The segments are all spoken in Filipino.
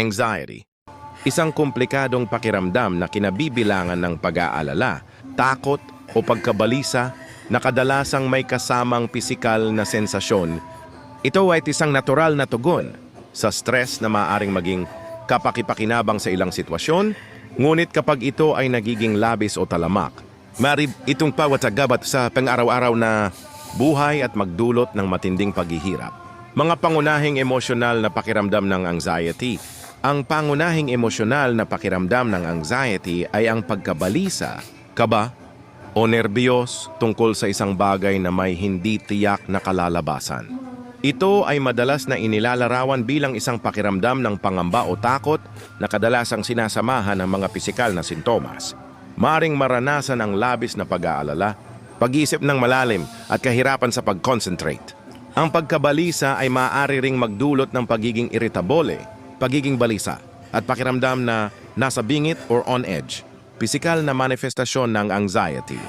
Anxiety. Isang komplikadong pakiramdam na kinabibilangan ng pag-aalala, takot o pagkabalisa na kadalasang may kasamang pisikal na sensasyon. Ito ay isang natural na tugon sa stress na maaring maging kapakipakinabang sa ilang sitwasyon, ngunit kapag ito ay nagiging labis o talamak, mari itong pawatagabat sa pang-araw-araw na buhay at magdulot ng matinding paghihirap. Mga pangunahing emosyonal na pakiramdam ng anxiety. Ang pangunahing emosyonal na pakiramdam ng anxiety ay ang pagkabalisa, kaba, o nerbiyos tungkol sa isang bagay na may hindi tiyak na kalalabasan. Ito ay madalas na inilalarawan bilang isang pakiramdam ng pangamba o takot na kadalasang sinasamahan ng mga pisikal na sintomas. Maring maranasan ang labis na pag-aalala, pag-iisip ng malalim at kahirapan sa pag-concentrate. Ang pagkabalisa ay maaari ring magdulot ng pagiging irritable, pagiging balisa, at pakiramdam na nasa bingit or on edge. Pisikal na manifestasyon ng anxiety.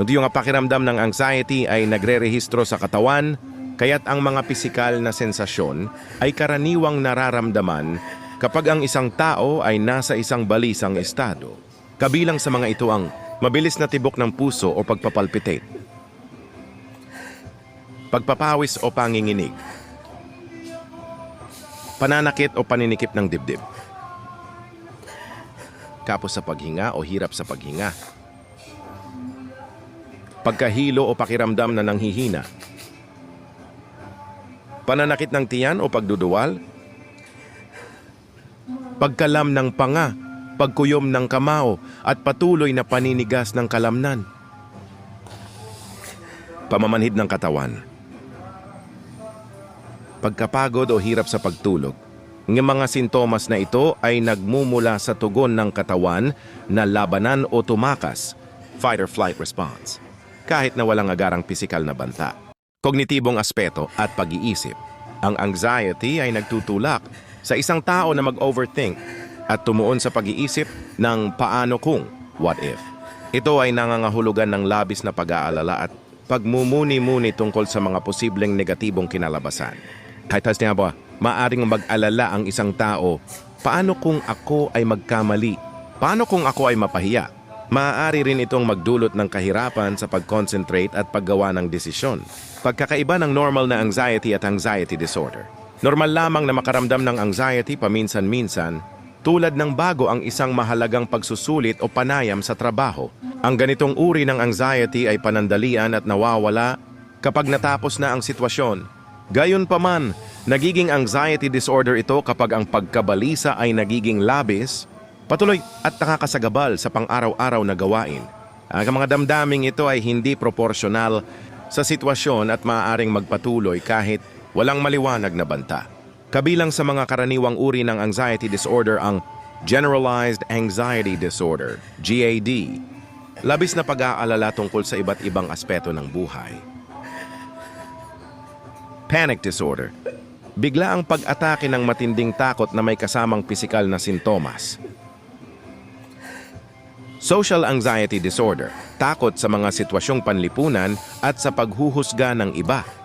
Yung yung pakiramdam ng anxiety ay nagre-rehistro sa katawan, kaya't ang mga pisikal na sensasyon ay karaniwang nararamdaman kapag ang isang tao ay nasa isang balisang estado. Kabilang sa mga ito ang mabilis na tibok ng puso o pagpapalpitate, pagpapawis o panginginig, pananakit o paninikip ng dibdib, kapos sa paghinga o hirap sa paghinga, pagkahilo o pakiramdam na nanghihina, pananakit ng tiyan o pagduduwal, pagkalam ng panga, pagkuyom ng kamao at patuloy na paninigas ng kalamnan. Pamamanhid ng katawan. Pagkapagod o hirap sa pagtulog. Ng mga sintomas na ito ay nagmumula sa tugon ng katawan na labanan o tumakas, fight or flight response, kahit na walang agarang pisikal na banta. Kognitibong aspeto at pag-iisip. Ang anxiety ay nagtutulak sa isang tao na mag-overthink at tumuon sa pag-iisip ng paano kung, what if. Ito ay nangangahulugan ng labis na pag-aalala at pagmumuni-muni tungkol sa mga posibleng negatibong kinalabasan. Kahit niya ba, maaring mag-alala ang isang tao, paano kung ako ay magkamali? Paano kung ako ay mapahiya? Maaari rin itong magdulot ng kahirapan sa pag-concentrate at paggawa ng desisyon. Pagkakaiba ng normal na anxiety at anxiety disorder. Normal lamang na makaramdam ng anxiety paminsan-minsan tulad ng bago ang isang mahalagang pagsusulit o panayam sa trabaho. Ang ganitong uri ng anxiety ay panandalian at nawawala kapag natapos na ang sitwasyon. Gayunpaman, nagiging anxiety disorder ito kapag ang pagkabalisa ay nagiging labis, patuloy at nakakasagabal sa pang-araw-araw na gawain. Ang mga damdaming ito ay hindi proporsyonal sa sitwasyon at maaaring magpatuloy kahit walang maliwanag na banta. Kabilang sa mga karaniwang uri ng anxiety disorder ang Generalized Anxiety Disorder, GAD, labis na pag-aalala tungkol sa iba't ibang aspeto ng buhay. Panic Disorder, bigla ang pag-atake ng matinding takot na may kasamang pisikal na sintomas. Social Anxiety Disorder, takot sa mga sitwasyong panlipunan at sa paghuhusga ng iba.